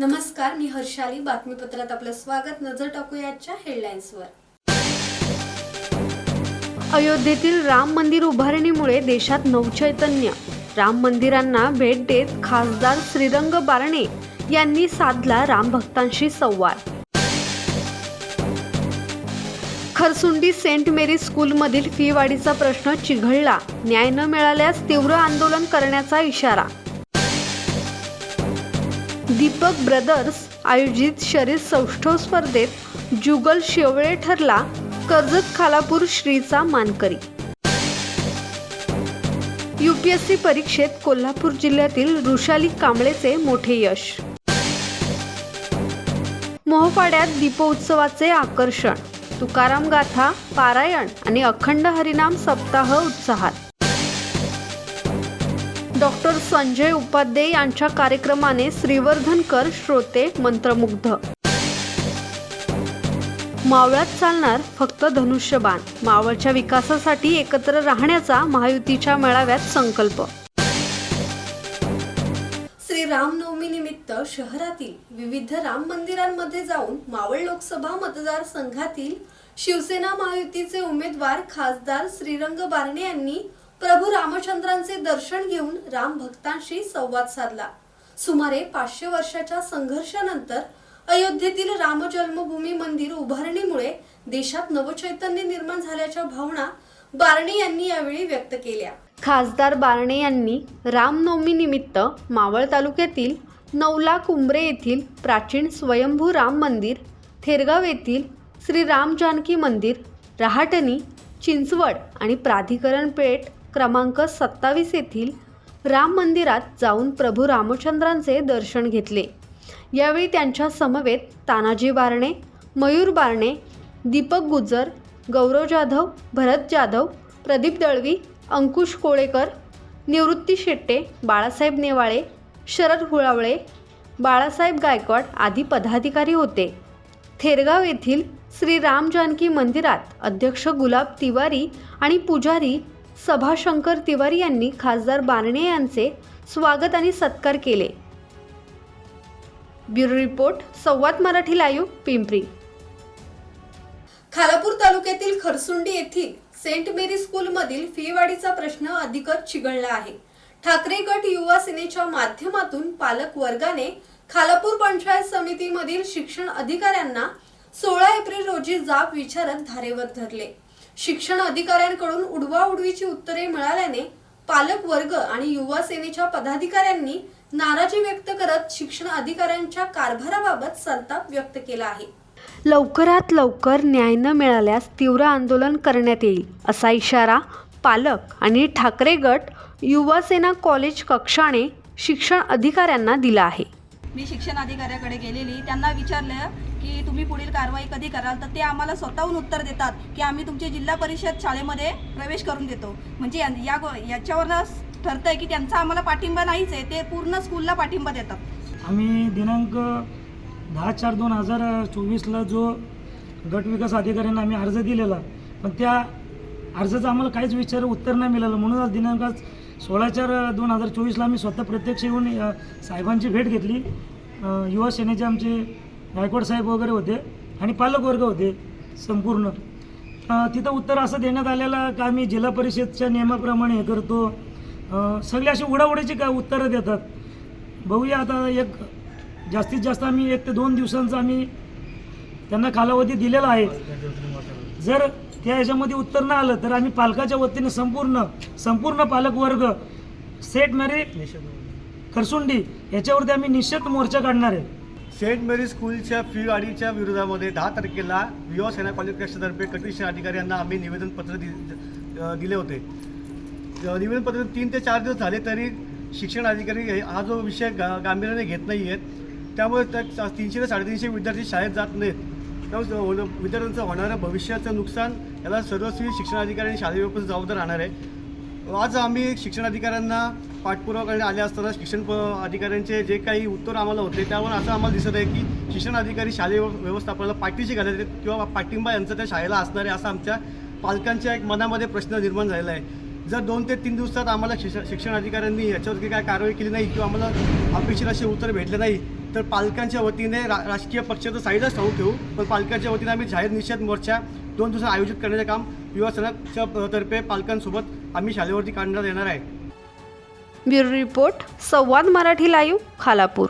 नमस्कार मी हर्षाली. बातमीपत्रात आपलं स्वागत. नजर टाकूयाच्या हेडलाईन्सवर. अयोध्येतील राम मंदिर उभारणीमुळे देशात नवचैतन्य राम मंदिरांना भेट देत खासदार श्रीरंग बारणे यांनी साधला राम भक्तांशी संवाद. खरसुंडी सेंट मेरी स्कूलमधील फी वाढीचा प्रश्न चिघळला. न्याय न मिळाल्यास तीव्र आंदोलन करण्याचा इशारा. दीपक ब्रदर्स आयोजित शरीर सौष्ठव स्पर्धेत जुगल शेवळे ठरला कर्जत खालापूर श्रीचा मानकरी. यूपीएससी परीक्षेत कोल्हापूर जिल्ह्यातील ऋषाली कांबळेचे मोठे यश. मोहपाड्यात दीपोत्सवाचे आकर्षण. तुकाराम गाथा पारायण आणि अखंड हरिनाम सप्ताह उत्साहात. डॉक्टर संजय उपाध्ये यांच्या कार्यक्रमाने श्रीवर्धनकर श्रोते मंत्रमुग्ध. मावळ्यात चालणार फक्त धनुष्यबाण. मावळच्या विकासासाठी एकत्र राहण्याचा महायुतीच्या मेळाव्यात संकल्प. श्री रामनवमी निमित्त शहरातील विविध राम मंदिरांमध्ये जाऊन मावळ लोकसभा मतदारसंघातील शिवसेना महायुतीचे उमेदवार खासदार श्रीरंग बारणे यांनी प्रभू रामचंद्रांचे दर्शन घेऊन राम भक्तांशी संवाद साधला. सुमारे पाचशे वर्षाच्या संघर्षानंतर अयोध्येतील राम जन्मभूमी मंदिर उभारणीमुळे देशात नवचैतन्य निर्माण झाल्याच्या भावना बारणे यांनी यावेळी व्यक्त केल्या. खासदार बारणे यांनी रामनवमी निमित्त मावळ तालुक्यातील नवला कुंभरे येथील प्राचीन स्वयंभू राम मंदिर थेरगाव येथील श्री राम जानकी मंदिर रहाटणी चिंचवड आणि प्राधिकरण पेठ क्रमांक सत्तावीस येथील राम मंदिरात जाऊन प्रभू रामचंद्रांचे दर्शन घेतले. यावेळी त्यांच्या समवेत तानाजी बारणे मयूर बारणे दीपक गुजर गौरव जाधव भरत जाधव प्रदीप दळवी अंकुश कोळेकर निवृत्ती शेट्टे बाळासाहेब नेवाळे शरद हुळावळे बाळासाहेब गायकवाड आदी पदाधिकारी होते. थेरगाव येथील श्री राम जानकी मंदिरात अध्यक्ष गुलाब तिवारी आणि पुजारी सभाशंकर तिवारी यांनी खासदार बारणे यांचे स्वागत आणि सत्कार केले. ब्युरो रिपोर्ट संवाद मराठी लाईव्ह पिंपरी. खालापूर तालुक्यातील खरसुंडी येथील सेंट मेरी स्कूलमधील फीवाढीचा प्रश्न अधिकच चिघळला आहे. ठाकरे गट युवा सेनेच्या माध्यमातून पालक वर्गाने खालापूर पंचायत समितीमधील शिक्षण अधिकाऱ्यांना सोळा एप्रिल रोजी जाब विचारत धारेवर धरले. शिक्षण अधिकाऱ्यांकडून उडवाउडवीची उत्तरे मिळाल्याने पालक वर्ग आणि युवा सेनेच्या पदाधिकाऱ्यांनी नाराजी व्यक्त करत शिक्षण अधिकाऱ्यांच्या कारभाराबाबत संताप व्यक्त केला आहे. लवकरात लवकर न्याय न मिळाल्यास तीव्र आंदोलन करण्यात येईल असा इशारा पालक आणि ठाकरे गट युवा सेना कॉलेज कक्षाने शिक्षण अधिकाऱ्यांना दिला आहे. मी शिक्षण अधिकाऱ्याकडे गेलेली त्यांना विचारलं की तुम्ही पुढील कारवाई कधी कराल तर ते आम्हाला स्वतःहून उत्तर देतात की आम्ही तुमचे जिल्हा परिषद शाळेमध्ये प्रवेश करून देतो. म्हणजे या या गो- याच्यावरनं ठरतंय की त्यांचा आम्हाला पाठिंबा नाहीच आहे ते पूर्ण स्कूलला पाठिंबा देतात. आम्ही दिनांक दहा चार दोन हजार चोवीसला जो गट विकास अधिकाऱ्यांना आम्ही अर्ज दिलेला पण त्या अर्जाचं आम्हाला काहीच विचार उत्तर नाही मिळालं. म्हणून आज दिनांक सोळा चार दोन हजार चोवीसला आम्ही स्वतः प्रत्यक्ष येऊन साहेबांची भेट घेतली. युवा सेनेचे आमचे गायकवाड साहेब वगैरे होते आणि पालकवर्ग होते संपूर्ण. तिथं उत्तर असं देण्यात आलेलं का आम्ही जिल्हा परिषदच्या नियमाप्रमाणे हे करतो. सगळे असे उडाउडीची का उत्तरं देतात. बघूया आता एक जास्तीत जास्त आम्ही एक ते दोन दिवसांचा आम्ही त्यांना कालावधी दिलेला आहे. जर त्या ह्याच्यामध्ये उत्तर नाही आलं तर आम्ही पालकाच्या वतीने संपूर्ण संपूर्ण पालकवर्ग सेट मॅरी खरसुंडी याच्यावरती आम्ही निश्चित मोर्चा काढणार आहे. सेंट मेरी स्कूलच्या फी वाढीच्या विरोधामध्ये दहा तारखेला युवा सेना कॉलेज कक्षातर्फे कटिशन अधिकाऱ्यांना आम्ही निवेदनपत्र दि दिले होते. निवेदनपत्र तीन ते चार दिवस झाले तरी शिक्षण अधिकारी हे- हा जो विषय गा गांभीर्याने घेत नाही आहेत त्यामुळे त्या तीनशे ते साडेतीनशे विद्यार्थी शाळेत जात नाहीत. त्यामुळे विद्यार्थ्यांचं होणारं भविष्याचं नुकसान याला सर्वस्वी शिक्षण अधिकारी आणि शालेय व्यवस्था जबाबदार राहणार आहे. आज आम्ही शिक्षण पाठपुरावाकडे आले असताना शिक्षण प अधिकाऱ्यांचे जे काही उत्तर आम्हाला होते त्यावर असं आम्हाला दिसत आहे की शिक्षण अधिकारी शालेय व्यवस्थापनाला पाठीशी घालत आहेत किंवा पाठिंबा यांचा त्या शाळेला असणार आहे असा आमच्या पालकांच्या एक मनामध्ये प्रश्न निर्माण झालेला आहे. जर दोन ते तीन दिवसात आम्हाला शिक्षण शिक्षण अधिकाऱ्यांनी याच्यावरती काय कारवाई केली नाही किंवा आम्हाला अपेक्षित असे उत्तर भेटले नाही तर पालकांच्या वतीने रा राजकीय पक्षाचं साईडच ठेवू ठेवू पण पालकांच्या वतीने आम्ही जाहीर निषेध मोर्चा दोन दिवसात आयोजित करण्याचे काम युवा सेनाच्या तर्फे पालकांसोबत आम्ही शाळेवरती काढण्यात येणार आहे. Bureau report Samvad Marathi live Khalapur.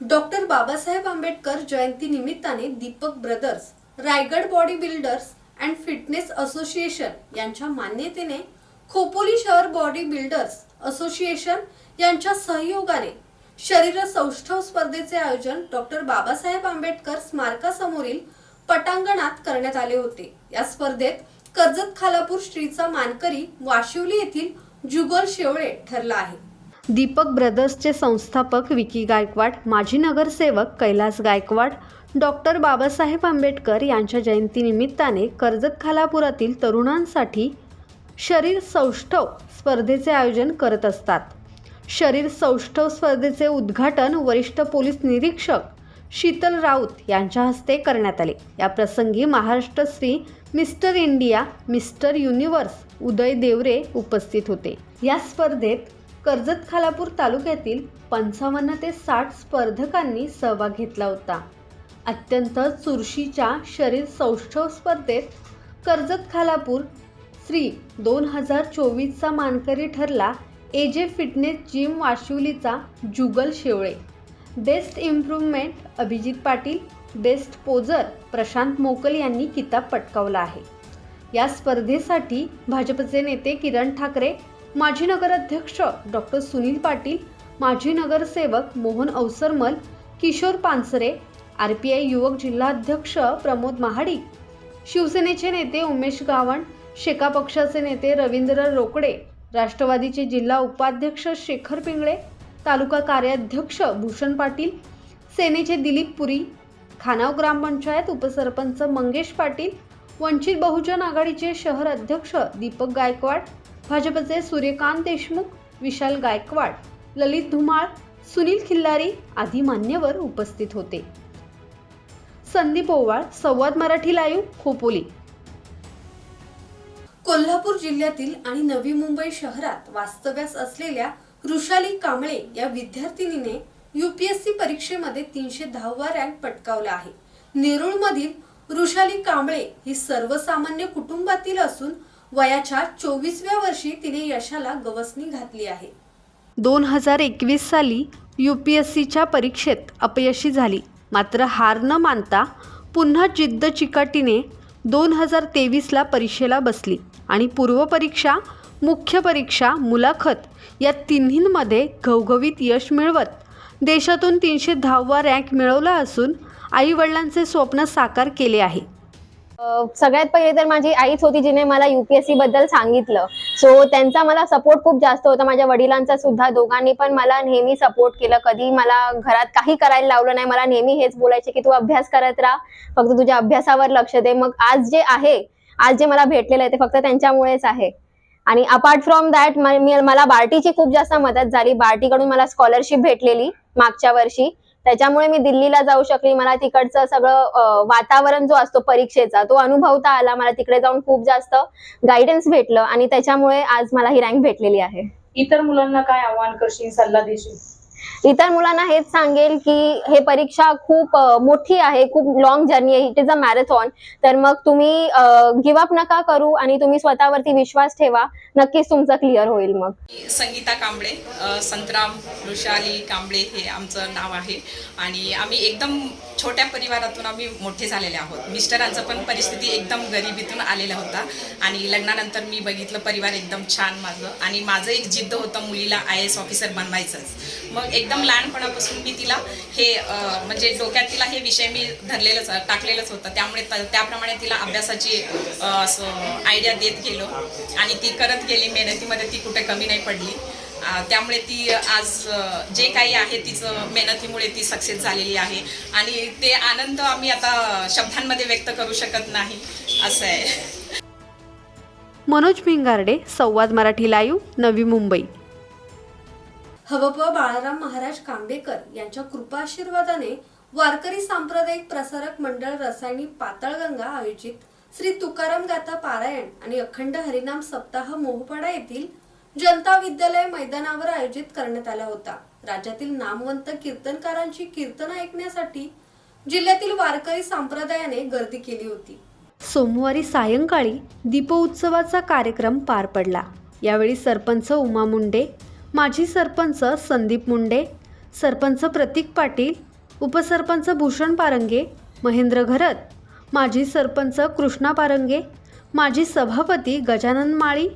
Doctor Babasaheb Ambedkar जयंती निमित्ताने Deepak brothers Raigad body builders and fitness association यांच्या मान्यतेने खोपोली शहर बॉडी बिल्डर्स असोसिएशन यांच्या सहयोगाने शरीर सौष्ठव स्पर्धेचे आयोजन डॉक्टर बाबासाहेब आंबेडकर स्मारकासमोरील पटांगणात करण्यात आले होते. या स्पर्धेत कर्जत खालापूर श्रीचा मानकरी वाशिवली येथील जुगोर शेवळे ठरला आहे. दीपक ब्रदर्सचे संस्थापक विकी गायकवाड माजी नगरसेवक कैलास गायकवाड डॉक्टर बाबासाहेब आंबेडकर यांच्या जयंतीनिमित्ताने कर्जत खालापुरातील तरुणांसाठी शरीर सौष्ठव स्पर्धेचे आयोजन करत असतात. शरीर सौष्ठव स्पर्धेचे उद्घाटन वरिष्ठ पोलीस निरीक्षक शीतल राऊत यांच्या हस्ते करण्यात आले. या प्रसंगी Maharashtra Shri mister India mister universe Uday Deore उपस्थित होते. या स्पर्धेत कर्जत खालापूर तालुक्यातील पंचावन्न ते साठ स्पर्धकांनी सहभाग घेतला होता. अत्यंत चुरशीच्या शरीर सौष्ठव स्पर्धेत कर्जत खालापूर श्री दोन हजार चोवीसचा मानकरी ठरला. A J fitness gym वाशिवलीचा Jugal Shevale. Best improvement Abhijit Patil best poser Prashant Mokal यांनी किताब पटकावला आहे. या स्पर्धेसाठी भाजपचे नेते किरण ठाकरे माजी नगराध्यक्ष डॉक्टर सुनील पाटील माजी नगरसेवक Mohan Awasarmal Kishor Pansare R P I युवक जिल्हाध्यक्ष प्रमोद महाडिक शिवसेनेचे नेते उमेश गावण शेका पक्षाचे नेते रवींद्र रोकडे राष्ट्रवादीचे जिल्हा उपाध्यक्ष शेखर पिंगळे तालुका कार्याध्यक्ष भूषण पाटील सेनेचे दिलीप पुरी खानाव ग्रामपंचायत उपसरपंच मंगेश पाटील वंचित बहुजन आघाडीचे शहर अध्यक्ष दीपक गायकवाड भाजपचे सूर्यकांत देशमुख विशाल गायकवाड ललित धुमाळ सुनील खिल्लारी आदी मान्यवर उपस्थित होते. संदीप ओवाळ संवाद मराठी लाईव्ह खोपोली. कोल्हापूर जिल्ह्यातील आणि नवी मुंबई शहरात वास्तव्यास असलेल्या ऋषाली कांबळे या विद्यार्थिनीने यूपीएससी परीक्षेमध्ये तीनशे दहावा रँक पटकावला आहे. नेरूळमधील ऋषाली कांबळे ही सर्वसामान्य कुटुंबातील असून वयाच्या चोवीसव्या वर्षी तिने यशाला गवसणी घातली आहे. दोन हजार एकवीस साली यू पी एस सीच्या परीक्षेत अपयशी झाली. मात्र हार न मानता पुन्हा जिद्द चिकाटीने दोन हजार तेवीसला परीक्षेला बसली आणि पूर्वपरीक्षा मुख्य परीक्षा मुलाखत या तिन्हींमध्ये घवघवीत यश मिळवत देशातून तीनशे दहावा रँक मिळवला असून आईवडिलांचे स्वप्न साकार केले आहे. सगळ्यात पहिले तर माझी आईच होती जिने मला युपीएससी बद्दल सांगितलं. सो त्यांचा मला सपोर्ट खूप जास्त होता. माझ्या वडिलांचा सुद्धा. दोघांनी पण मला नेहमी सपोर्ट केलं. कधी मला घरात काही करायला लावलं नाही. मला नेहमी हेच बोलायचे की तू अभ्यास करत राहा. फक्त तुझ्या अभ्यासावर लक्ष दे. मग आज जे आहे आज जे मला भेटलेलं आहे ते फक्त त्यांच्यामुळेच आहे. आणि अपार्ट फ्रॉम दॅट मला बार्टीची खूप जास्त मदत झाली. बार्टीकडून मला स्कॉलरशिप भेटलेली मागच्या वर्षी. त्याच्यामुळे मी दिल्लीला जाऊ शकली. मला तिकडचं सगळं वातावरण जो असतो परीक्षेचा तो अनुभवता आला. मला तिकडे जाऊन खूप जास्त गायडन्स भेटलं आणि त्याच्यामुळे आज मला ही रँक भेटलेली आहे. इतर मुलांना काय आव्हान करशील सल्ला देशील? इतर मुलांना हेच सांगेल की हे परीक्षा खूप मोठी आहे खूप लॉंग जर्नी आहे इट इज अ मॅरेथॉन तर मग तुम्ही गिव्हअप नका करू आणि तुम्ही स्वतःवरती विश्वास ठेवा. नक्कीच तुमचं क्लिअर होईल मग. संगीता कांबळे संतराम वृषाली कांबळे हे आमचं नाव आहे. आणि आम्ही एकदम छोट्या परिवारातून आम्ही मोठे झालेले आहोत. मिस्टरांचं पण परिस्थिती एकदम गरिबीतून आलेला होता. आणि लग्नानंतर मी बघितलं परिवार एकदम छान माझं. आणि माझं एक जिद्द होतं मुलीला आय एस ऑफिसर बनवायचंच. मग एकदम लहानपणापासून मी तिला हे म्हणजे डोक्यात तिला हे विषय मी धरलेलंच टाकलेलंच होतं. त्यामुळे त्याप्रमाणे तिला अभ्यासाची असं आयडिया देत गेलो. आणि ती करत गेली मेहनतीमध्ये ती कुठे कमी नाही पडली. त्यामुळे ती आज जे काही आहे तिचं मेहनतीमुळे ती सक्सेस झालेली आहे. आणि ते आनंद आम्ही आता शब्दांमध्ये व्यक्त करू शकत नाही. असं आहे. मनोज भिंगारडे संवाद मराठी लाईव्ह नवी मुंबई. हवप बाळाराम महाराज कांबेकर यांच्या कृपाशीर्वादाने वारकरी सांप्रदायिक प्रसारक मंडळ रसायनी पाताळगंगा आयोजित श्री तुकाराम गाथा पारायण आणि अखंड हरिनाम सप्ताह मोहपाडा येथील जनता विद्यालय मैदानावर आयोजित करण्यात आला होता. राज्यातील नामवंत कीर्तनकारांची कीर्तन ऐकण्यासाठी जिल्ह्यातील वारकरी संप्रदायाने गर्दी केली होती. सोमवारी सायंकाळी दीपोत्सवाचा कार्यक्रम पार पडला. यावेळी सरपंच उमा मुंडे माजी सरपंच संदीप मुंडे सरपंच प्रतीक पाटील उपसरपंच भूषण पारंगे महेंद्र घरत माजी सरपंच कृष्णा पारंगे माजी सभापती गजानन माळी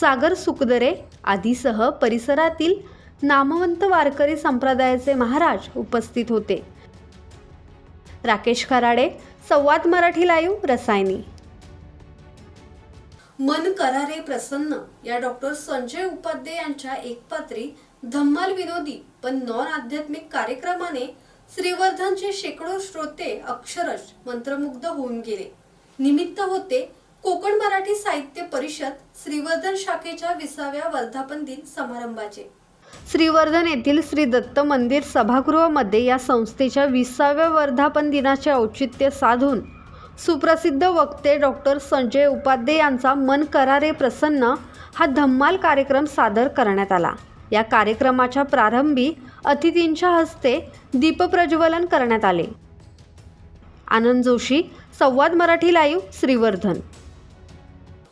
सागर सुकदरे आदीसह परिसरातील नामवंत वारकरी संप्रदायाचे महाराज उपस्थित होते. राकेश खराडे संवाद मराठी लाईव्ह रसायनी. मन करारे प्रसन्न. या डॉक्टर संजय उपाध्ये यांच्या एकपात्री धम्माल विनोदी पण नॉन आध्यात्मिक कार्यक्रमाने श्रीवर्धनचे शेकडो श्रोते अक्षरश मंत्रमुग्ध होऊन गेले. निमित्त होते कोकण मराठी साहित्य परिषद श्रीवर्धन शाखेच्या विसाव्या वर्धापन दिन समारंभाचे. श्रीवर्धन येथील श्री दत्त मंदिर सभागृहामध्ये या संस्थेच्या विसाव्या वर्धापन दिनाचे औचित्य साधून सुप्रसिद्ध वक्ते डॉक्टर संजय उपाध्ये यांचा मन करारे प्रसन्न हा धम्माल कार्यक्रम सादर करण्यात आला. या कार्यक्रमाच्या प्रारंभी अतिथींच्या हस्ते दीपप्रज्वलन करण्यात आले. आनंद जोशी संवाद मराठी लाईव्ह श्रीवर्धन.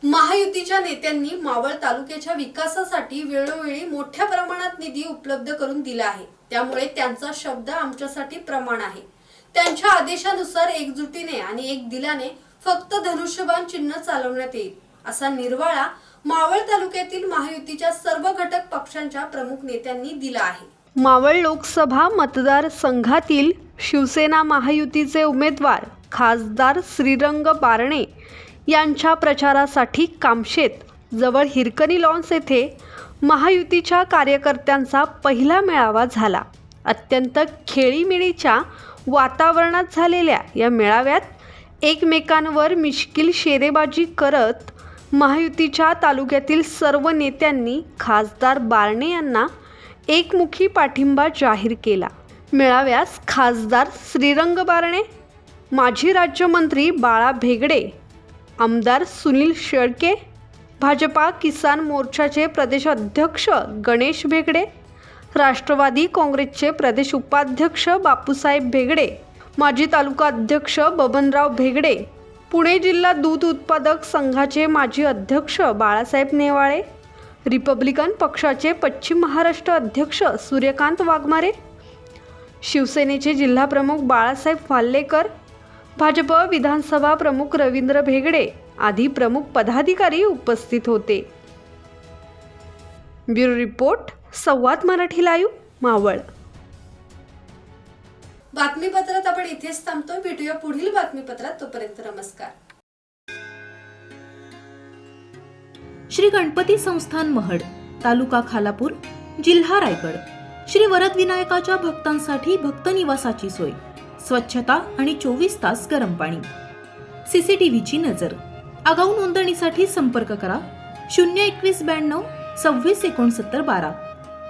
महायुतीच्या नेत्यांनी मावळ तालुक्याच्या विकासासाठी वेळोवेळी मोठ्या प्रमाणात निधी उपलब्ध करून दिला आहे. त्यामुळे त्यांचा शब्द आमच्यासाठी प्रमाण आहे. त्यांच्या आदेशानुसार एकजुटीने आणि एक दिलाने फक्त धनुष्यबाण चिन्ह चालवण्यात येईल असा निर्वाळा मावळ तालुक्यातील महायुतीच्या सर्व घटक पक्षांच्या प्रमुख नेत्यांनी दिला आहे. मावळ लोकसभा मतदारसंघातील शिवसेना महायुतीचे उमेदवार खासदार श्रीरंग बारणे यांच्या प्रचारासाठी कामशेत जवळ हिरकणी लॉन्स येथे महायुतीच्या कार्यकर्त्यांचा पहिला मेळावा झाला. अत्यंत खेळीमेळीच्या वातावरणात झालेल्या या मेळाव्यात एकमेकांवर मिश्किल शेरेबाजी करत महायुतीच्या तालुक्यातील सर्व नेत्यांनी खासदार बारणे यांना एकमुखी पाठिंबा जाहीर केला. मेळाव्यास खासदार श्रीरंग बारणे माजी राज्यमंत्री बाळा भेगडे आमदार सुनील शेळके भाजपा किसान मोर्चाचे प्रदेशाध्यक्ष गणेश भेगडे राष्ट्रवादी काँग्रेसचे प्रदेश उपाध्यक्ष बापूसाहेब भेगडे माजी तालुका अध्यक्ष बबनराव भेगडे पुणे जिल्हा दूध उत्पादक संघाचे माजी अध्यक्ष बाळासाहेब नेवाळे रिपब्लिकन पक्षाचे पश्चिम महाराष्ट्र अध्यक्ष सूर्यकांत वाघमारे शिवसेनेचे जिल्हाप्रमुख बाळासाहेब फाल्लेकर भाजप विधानसभा प्रमुख रवींद्र भेगडे आदी प्रमुख पदाधिकारी उपस्थित होते. ब्युरो रिपोर्ट संवाद मराठी लाईव्ह मावळ. बातमीपत्रात आपण इथेच थांबतोय. भेटूया पुढील बातमीपत्रात. तोपर्यंत नमस्कार. श्री गणपती संस्थान महड तालुका खालापूर जिल्हा रायगड. श्री वरद विनायकाच्या भक्तांसाठी भक्त निवासाची सोय. स्वच्छता आणि चोवीस तास गरम पाणी. सीसीटीव्हीची नजर. आगाऊ नोंदणीसाठी संपर्क करा. शून्य एकवीस ब्याण्णव सव्वीस एकोणसत्तर बारा.